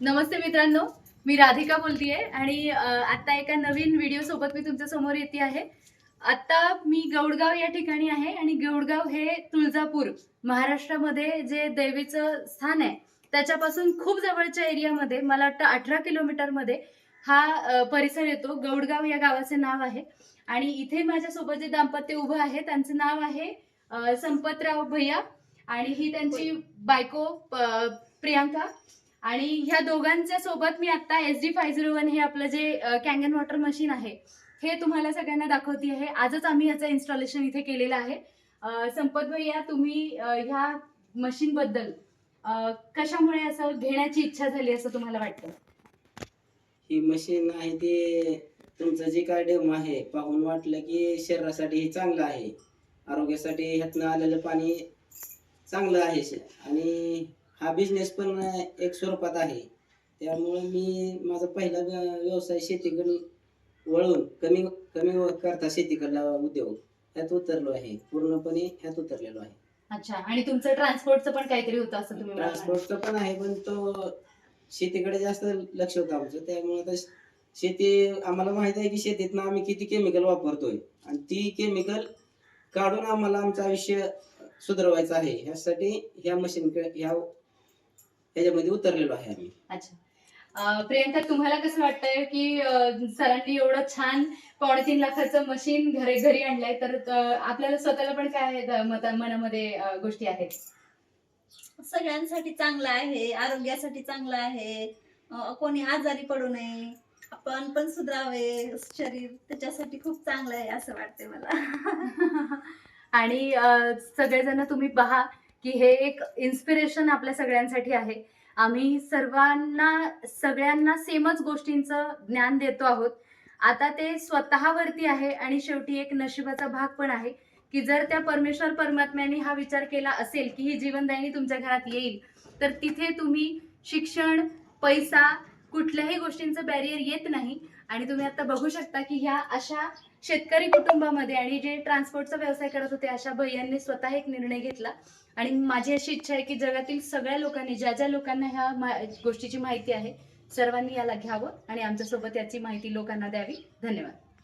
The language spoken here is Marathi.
नमस्ते मित्रांनो मी राधिका बोलतीये आणि आता एका नवीन व्हिडिओ सोबत मी तुमच्यासमोर येते आहे. आता मी गौडगाव या ठिकाणी आहे आणि गौडगाव हे तुळजापूर महाराष्ट्रामध्ये जे देवीचं स्थान आहे त्याच्यापासून खूप जवळच्या एरियामध्ये मला वाटतं अठरा किलोमीटरमध्ये हा परिसर येतो. गौडगाव या गावाचे नाव आहे. आणि इथे माझ्यासोबत जे दाम्पत्य उभं आहे त्यांचं नाव आहे संपतराव भैया. आणि ही त्यांची बायको प्रियांका. आणि ह्या दोघांच्या सोबत मी आता S D F zero one हे आपलं जे कॅंगन वॉटर मशीन आहे हे तुम्हाला सगळ्यांना दाखवते आहे. आजच आम्ही याचं इन्स्टॉलेशन इथे केलेलं आहे. संपत भैया तुम्ही ह्या मशीन बद्दल कशामुळे असं घेण्याची इच्छा झाली असं तुम्हाला वाटतं? ही मशीन आहे ते तुमचं जे काय डेमो आहे पाहून वाटलं की शरीरासाठी हे चांगलं आहे. आरोग्यासाठी ह्यातनं आलेलं पाणी चांगलं आहे. आणि हा बिझनेस पण एक स्वरूपात आहे. त्यामुळे मी माझा पहिला व्य- व्यवसाय शेतीकडे वळून कमी कमी करता शेतीकडला उद्योग ह्यात उतरलो आहे. पूर्णपणे ह्यात उतरलेलो आहे. अच्छा आणि तुमचं ट्रान्सपोर्टचं पण काहीतरी होतं असं तुम्ही मला. ट्रान्सपोर्टचं पण आहे पण तो शेतीकडे जास्त लक्ष होतं आमचं. त्यामुळे आता शेती आम्हाला माहीत आहे की शेतीतनं आम्ही किती केमिकल वापरतोय. आणि ती केमिकल काढून आम्हाला आमचं आयुष्य सुधारवायचं आहे. ह्यासाठी ह्या मशीन ह्या ह्याच्यामध्ये उतरलेलो आहे आम्ही. अच्छा. अं, प्रियंका तुम्हाला कसं वाटतंय की अं, सरांनी एवढं छान पावणे तीन लाखाचं मशीन घरी घरी आणलंय तर अं, आपल्याला स्वतःला पण काय आहेत, अं, मता मनामध्ये अं, गोष्टी आहेत? सगळ्यांसाठी चांगलं आहे आरोग्यासाठी चांगलं आहे अं, कोणी आजारी पडू नये आपण पण सुधारावे शरीर त्याच्यासाठी खूप चांगलं आहे असं वाटते मला. आणि अं, सगळेजण तुम्ही पहा की हे एक इन्स्पिरेशन आपल्या सगळ्यांसाठी आहे. आम्ही सर्वांना सगळ्यांना सेमच गोष्टींचं ज्ञान देतो आहोत. आता ते स्वतःवरती आहे आणि शेवटी एक नशिबाचा भाग पण आहे की जर त्या परमेश्वर परमात्म्याने हा विचार केला असेल की ही जीवनदायिनी तुमच्या घरात येईल तर तिथे तुम्ही शिक्षण पैसा कुठल्याही गोष्टींचं बॅरियर येत नाही. आणि तुम्ही आता बघू शकता की ह्या अशा शेतकरी कुटुंबामध्ये आणि जे ट्रान्सपोर्टचा व्यवसाय करत होते अशा भैयांनी स्वतः एक निर्णय घेतला. आणि माझी अशी इच्छा आहे की जगातील सगळ्या लोकांनी ज्या ज्या लोकांना ह्या मा- गोष्टीची माहिती आहे सर्वांनी याला घ्यावं आणि आमच्यासोबत याची माहिती लोकांना द्यावी. धन्यवाद.